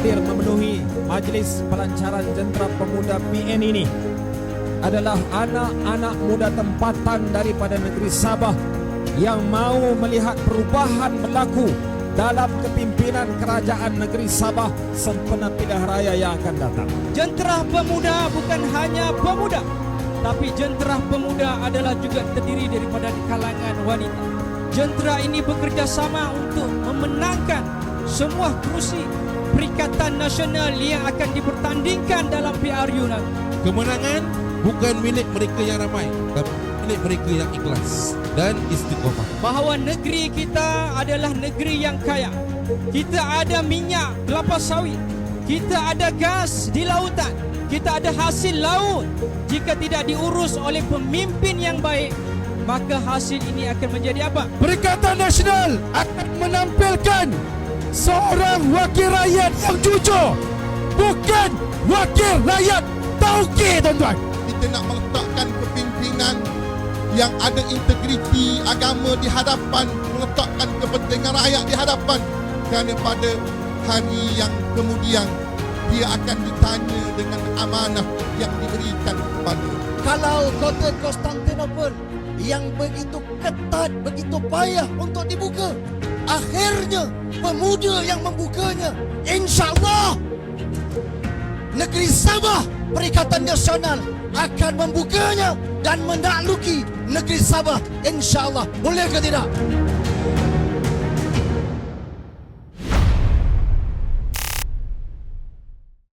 hadir memenuhi majlis pelancaran jentera pemuda PN ini adalah anak-anak muda tempatan daripada negeri Sabah yang mau melihat perubahan berlaku dalam kepimpinan kerajaan negeri Sabah sempena pilihan raya yang akan datang. Jentera pemuda bukan hanya pemuda tapi jentera pemuda adalah juga terdiri daripada kalangan wanita. Jentera ini bekerjasama untuk memenangkan semua kerusi Perikatan Nasional yang akan dipertandingkan dalam PRU nanti. Kemenangan bukan milik mereka yang ramai, tapi milik mereka yang ikhlas dan istiqomah. bahawa negeri kita adalah negeri yang kaya. Kita ada minyak kelapa sawit. Kita ada gas di lautan. Kita ada hasil laut. Jika tidak diurus oleh pemimpin yang baik, maka hasil ini akan menjadi apa? Perikatan Nasional akan menampilkan seorang wakil rakyat yang jujur bukan wakil rakyat tauke tuan-tuan kita nak meletakkan kepimpinan yang ada integriti agama di hadapan meletakkan kepentingan rakyat di hadapan kerana pada hari yang kemudian dia akan ditanya dengan amanah yang diberikan kepada kalau kota Konstantinopel yang begitu ketat, begitu payah untuk dibuka. Akhirnya pemuda yang membukanya. InsyaAllah negeri Sabah Perikatan Nasional akan membukanya dan menakluki negeri Sabah. InsyaAllah. Boleh ke tidak?